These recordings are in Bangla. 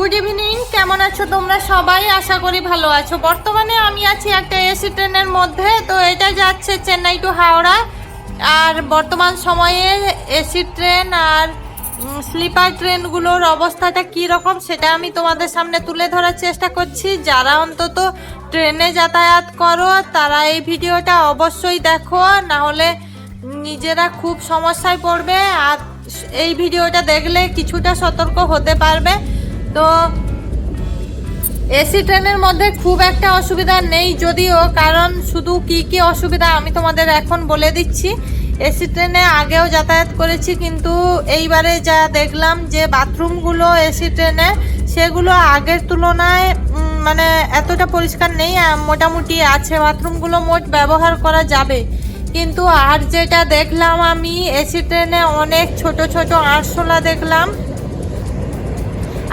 গুড ইভিনিং কেমন আছো তোমরা সবাই? আশা করি ভালো আছো। বর্তমানে আমি আছি একটা এসি ট্রেনের মধ্যে, তো এটা যাচ্ছে চেন্নাই টু হাওড়া। আর বর্তমান সময়ে এসি ট্রেন আর স্লিপার ট্রেনগুলোর অবস্থাটা কী রকম সেটা আমি তোমাদের সামনে তুলে ধরার চেষ্টা করছি। যারা অন্তত ট্রেনে যাতায়াত করো, তারা এই ভিডিওটা অবশ্যই দেখো। না হলে নিজেরা খুব সমস্যায় পড়বে। আর এই ভিডিওটা দেখলে কিছুটা সতর্ক হতে পারবে। তো এসি ট্রেনের মধ্যে খুব একটা অসুবিধা নেই যদিও, কারণ শুধু কি কি অসুবিধা আমি তোমাদের এখন বলে দিচ্ছি। এসি ট্রেনে আগেও যাতায়াত করেছি, কিন্তু এইবারে যা দেখলাম যে বাথরুমগুলো এসি ট্রেনে, সেগুলো আগের তুলনায় মানে এতটা পরিষ্কার নেই মোটামুটি আছে বাথরুমগুলো মোট ব্যবহার করা যাবে। কিন্তু আর যেটা দেখলাম আমি, এসি ট্রেনে অনেক ছোট ছোট আরশোলা দেখলাম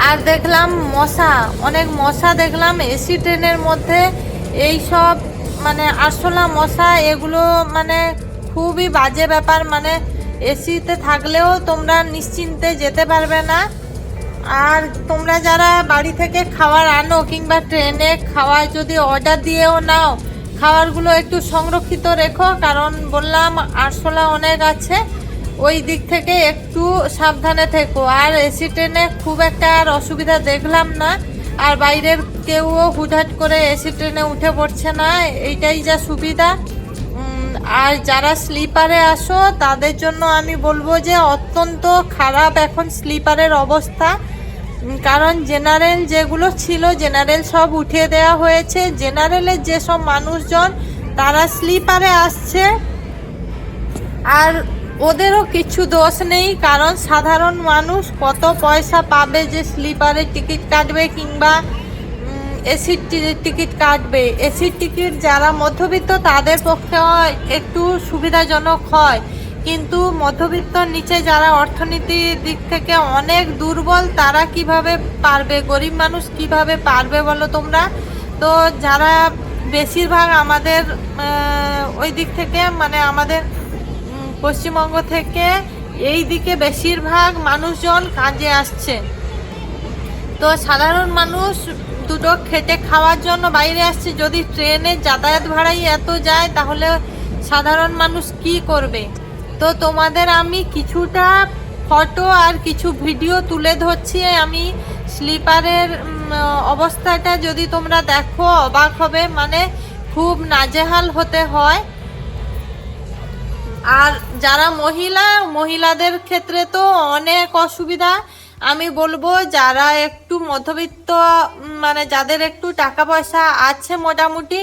আর দেখলাম মশা, অনেক মশা দেখলাম এসি ট্রেনের মধ্যে এই সব মানে আরশোলা মশা, এগুলো মানে খুবই বাজে ব্যাপার মানে এসিতে থাকলেও তোমরা নিশ্চিন্তে যেতে পারবে না। আর তোমরা যারা বাড়ি থেকে খাবার আনো কিংবা ট্রেনে খাওয়ার যদি অর্ডার দিয়েও নাও খাবারগুলো একটু সংরক্ষিত রেখো, কারণ বললাম আরশোলা অনেক আছে। ওই দিক থেকে একটু সাবধানে থেকো। আর এসি ট্রেনে খুব একটা আর অসুবিধা দেখলাম না। আর বাইরের কেউও হুটহাট করে এসি ট্রেনে উঠে পড়ছে না, এইটাই যা সুবিধা। আর যারা স্লিপারে আসো, তাদের জন্য আমি বলব যে অত্যন্ত খারাপ এখন স্লিপারের অবস্থা। কারণ জেনারেল যেগুলো ছিল, জেনারেল সব উঠিয়ে দেওয়া হয়েছে। জেনারেলের যেসব মানুষজন, তারা স্লিপারে আসছে। আর ওদেরও কিছু দোষ নেই, কারণ সাধারণ মানুষ কত পয়সা পাবে যে স্লিপারে টিকিট কাটবে কিংবা এসির টিকিট কাটবে। এসির টিকিট যারা মধ্যবিত্ত তাদের পক্ষে একটু সুবিধাজনক হয়। কিন্তু মধ্যবিত্ত নিচে যারা অর্থনীতির দিক থেকে অনেক দুর্বল, তারা কীভাবে পারবে? গরিব মানুষ কীভাবে পারবে বলো তোমরা? তো যারা বেশিরভাগ আমাদের ওই দিক থেকে মানে আমাদের পশ্চিমবঙ্গ থেকে এই দিকে বেশিরভাগ মানুষজন কাজে আসছে। তো সাধারণ মানুষ দুটো খেটে খাওয়ার জন্য বাইরে আসছে। যদি ট্রেনের যাতায়াত ভাড়াই এত যায়, তাহলে সাধারণ মানুষ কি করবে? তো তোমাদের আমি কিছুটা ফটো আর কিছু ভিডিও তুলে ধরছি। আমি স্লিপারের অবস্থাটা যদি তোমরা দেখো, অবাক হবে। মানে খুব নাজেহাল হতে হয়। আর যারা মহিলা, মহিলাদের ক্ষেত্রে তো অনেক অসুবিধা। আমি বলব যারা একটু মধ্যবিত্ত মানে যাদের একটু টাকা পয়সা আছে মোটামুটি,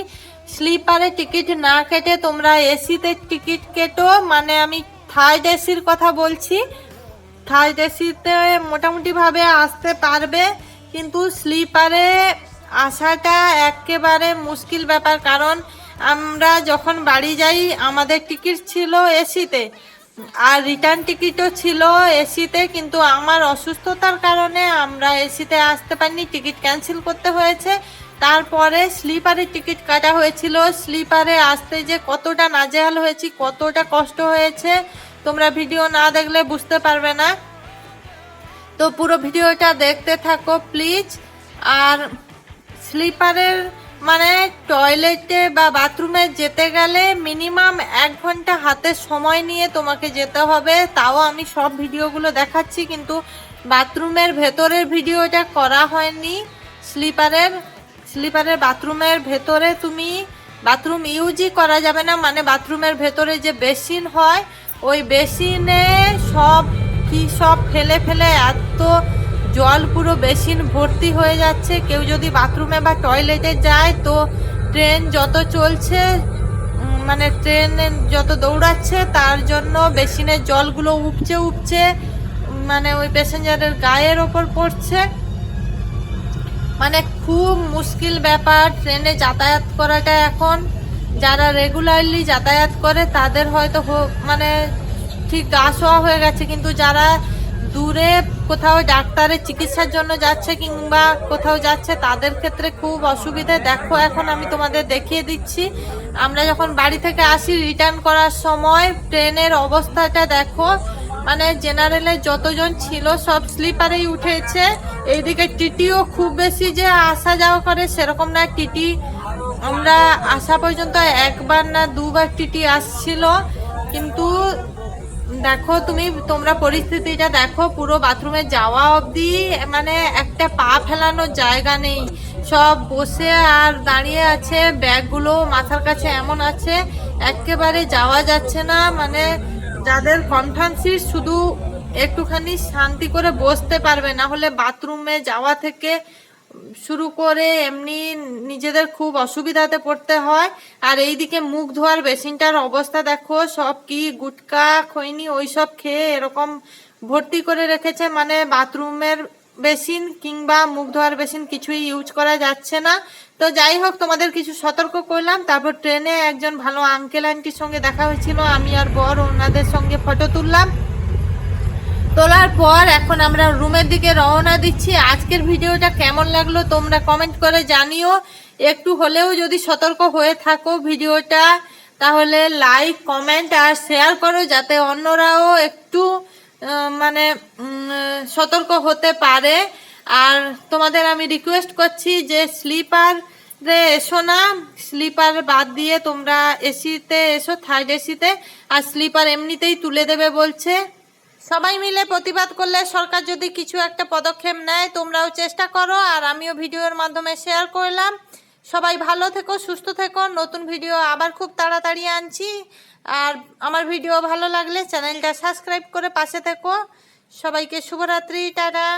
স্লিপারে টিকিট না কেটে তোমরা এসিতে টিকিট কেটো। মানে আমি থার্ড এসির কথা বলছি। থার্ড এসিতে মোটামুটিভাবে আসতে পারবে, কিন্তু স্লিপারে আসাটা একেবারে মুশকিল ব্যাপার। কারণ আমরা যখন বাড়ি যাই, আমাদের টিকিট ছিল এসিতে। আর রিটার্ন টিকিটও ছিল এসিতে, কিন্তু আমার অসুস্থতার কারণে আমরা এসিতে আসতে পারিনি। টিকিট ক্যান্সেল করতে হয়েছে। তারপরে স্লিপারে টিকিট কাটা হয়েছিল। স্লিপারে আসতে যে কতটা নাজেহাল হয়েছি, কতটা কষ্ট হয়েছে, তোমরা ভিডিও না দেখলে বুঝতে পারবে না। তো পুরো ভিডিওটা দেখতে থাকো প্লিজ আর স্লিপারের মানে টয়লেটে বা বাথরুমে যেতে গেলে মিনিমাম এক ঘণ্টা হাতে সময় নিয়ে তোমাকে যেতে হবে। তাও আমি সব ভিডিওগুলো দেখাচ্ছি, কিন্তু বাথরুমের ভেতরের ভিডিওটা করা হয়নি। স্লিপারের স্লিপারের বাথরুমের ভেতরে তুমি বাথরুম ইউজই করা যাবে না মানে বাথরুমের ভেতরে যে বেসিন হয়, ওই বেসিনে সব কি সব ফেলে ফেলে এত জল পুরো বেসিন ভর্তি হয়ে যাচ্ছে। কেউ যদি বাথরুমে বা টয়লেটে যায় তো ট্রেন যত চলছে মানে ট্রেন যত দৌড়াচ্ছে তার জন্য বেসিনের জলগুলো উপচে উপচে মানে ওই প্যাসেঞ্জারের গায়ের ওপর পড়ছে। মানে খুব মুশকিল ব্যাপার, ট্রেনে যাতায়াত করাটা এখন। যারা রেগুলারলি যাতায়াত করে তাদের হয়তো মানে ঠিক গা শোয়া হয়ে গেছে, কিন্তু যারা দূরে কোথাও ডাক্তারের চিকিৎসার জন্য যাচ্ছে কিংবা কোথাও যাচ্ছে, তাদের ক্ষেত্রে খুব অসুবিধে। দেখো, এখন আমি তোমাদের দেখিয়ে দিচ্ছি। আমরা যখন বাড়ি থেকে আসি রিটার্ন করার সময় ট্রেনের অবস্থাটা দেখো। মানে জেনারেলে যতজন ছিল সব স্লিপারেই উঠেছে। এইদিকে টিটিও খুব বেশি যে আসা যাওয়া করে সেরকম না। টিটি, আমরা আসা পর্যন্ত একবার না দুবার টিটি আসছিল। কিন্তু দেখো, তুমি, তোমরা পরিস্থিতিটা দেখো, পুরো বাথরুমে যাওয়া অবধি মানে একটা পা ফেলানোর জায়গা নেই। সব বসে আর দাঁড়িয়ে আছে, ব্যাগগুলো মাথার কাছে এমন আছে, একেবারে যাওয়া যাচ্ছে না। মানে যাদের কনফারেন্স শুধু একটুখানি শান্তি করে বসতে পারবে, না হলে বাথরুমে যাওয়া থেকে শুরু করে এমনি নিজেদের খুব অসুবিধাতে পড়তে হয়। আর এইদিকে মুখ ধোয়ার বেসিনটার অবস্থা দেখো, সব কি গুটকা, খৈনি ওই সব খেয়ে এরকম ভর্তি করে রেখেছে। মানে বাথরুমের বেসিন কিংবা মুখ ধোয়ার বেসিন কিছুই ইউজ করা যাচ্ছে না। তো যাই হোক, তোমাদের কিছু সতর্ক করলাম। তারপর ট্রেনে একজন ভালো আঙ্কেল আন্টির সঙ্গে দেখা হয়েছিল। আমি আর বর ওনাদের সঙ্গে ফটো তুললাম। তোলার পর এখন আমরা রুমের দিকে রওনা দিচ্ছি। আজকের ভিডিওটা কেমন লাগল তোমরা কমেন্ট করে জানিও। একটু হলেও যদি সতর্ক হয়ে থাকো ভিডিওটা, তাহলে লাইক কমেন্ট আর শেয়ার করো যাতে অন্যরাও একটু মানে সতর্ক হতে পারে। আর তোমাদের আমি রিকোয়েস্ট করছি যে স্লিপার রে এসো না। স্লিপার বাদ দিয়ে তোমরা এসিতে এসো থার্ড এসিতে আর স্লিপার এমনিতেই তুলে দেবে বলছে। সবাই মিলে প্রতিবাদ করলে সরকার যদি কিছু একটা পদক্ষেপ নেয়, তোমরাও চেষ্টা করো। আর আমিও ভিডিওর মাধ্যমে শেয়ার করলাম। সবাই ভালো থেকো, সুস্থ থেকো। নতুন ভিডিও আবার খুব তাড়াতাড়ি আনছি। আর আমার ভিডিও ভালো লাগলে চ্যানেলটা সাবস্ক্রাইব করে পাশে থেকো। সবাইকে শুভরাত্রি, টাটা।